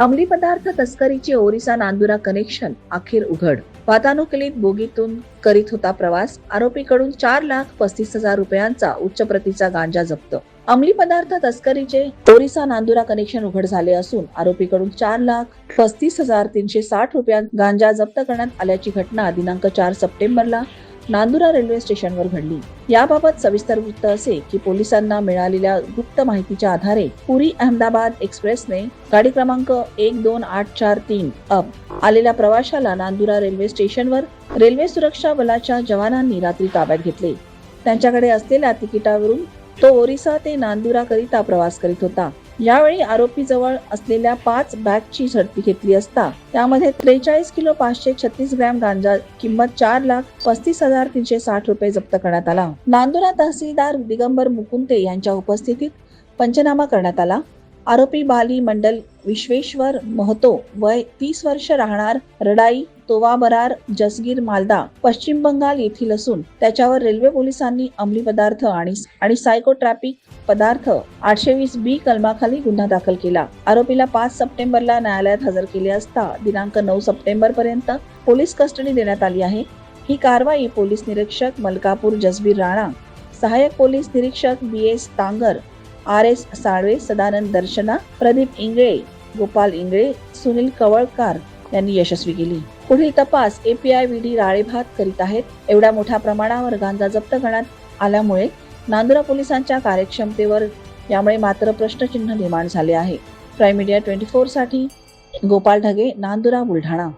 अंमली पदार्थ तस्करीचे ओरिसा नांदुरा कनेक्शन अखेर उघड. वातानुकूलित बोगीतून करीत होता प्रवास. आरोपीकडून चार लाख पस्तीस हजार रुपयांचा उच्च प्रतीचा गांजा जप्त. अंमली पदार्थ तस्करीचे ओरिसा नांदुरा कनेक्शन उघड झाले असून आरोपीकडून चार लाख पस्तीस हजार तीनशे साठ रुपयांत गांजा जप्त करण्यात आल्याची घटना दिनांक चार सप्टेंबरला नांदुरा रेल्वे स्टेशनवर घडली. याबाबत सविस्तर वृत्त असे की पोलिसांना मिळालेल्या गुप्त माहितीच्या आधारे पुरी अहमदाबाद एक्सप्रेसने गाडी क्रमांक एक दोन आठ चार तीन अप आलेल्या प्रवाशाला नांदुरा रेल्वे स्टेशनवर रेल्वे सुरक्षा बलाच्या जवानांनी रात्री ताब्यात घेतले. त्यांच्याकडे असलेल्या तिकिटावरून तो ओरिसा ते नांदुरा करिता प्रवास करीत होता. यावेळी आरोपी जवळ असलेल्या पाच बॅगची झडती घेतली असता. त्यामध्ये त्रेचाळीस किलो पाचशे छत्तीस ग्रॅम गांजा किंमत चार लाख पस्तीस हजार तीनशे साठ रुपये जप्त करण्यात आला. नांदुरा तहसीलदार दिगंबर मुकुंते यांच्या उपस्थितीत पंचनामा करण्यात आला. आरोपी बाली मंडल विश्वेश्वर महतो वय तीस वर्ष राहणार रडाई तोवाबरार जसगीर मालदा पश्चिम बंगाल येथील असून त्याच्यावर रेल्वे पोलिसांनी अंमली पदार्थ आणि आणि सायकोट्रॅपिक पदार्थ आठशे वीस बी कलमाखाली गुन्हा दाखल केला. आरोपीला पाच सप्टेंबरला न्यायालयात हजर केले असता दिनांक नऊ सप्टेंबर पर्यंत पोलीस कस्टडी देण्यात आली आहे. ही कारवाई पोलीस निरीक्षक मलकापूर जसबीर राणा सहाय्यक पोलीस निरीक्षक B S Tangar R S Salve Sadanand Darshana Pradeep Ingle Gopal Ingle Sunil Kawalkar यांनी यशस्वी केली. पुढील तपास एपीआय व्हीडी राळेभात करीत आहेत. एवढ्या मोठ्या प्रमाणावर गांजा जप्त करण्यात आल्यामुळे नांदुरा पोलिसांच्या कार्यक्षमतेवर यामुळे मात्र प्रश्नचिन्ह निर्माण झाले आहे. प्राईम मीडिया ट्वेंटी फोरसाठी गोपाल ढगे नांदुरा बुलढाणा.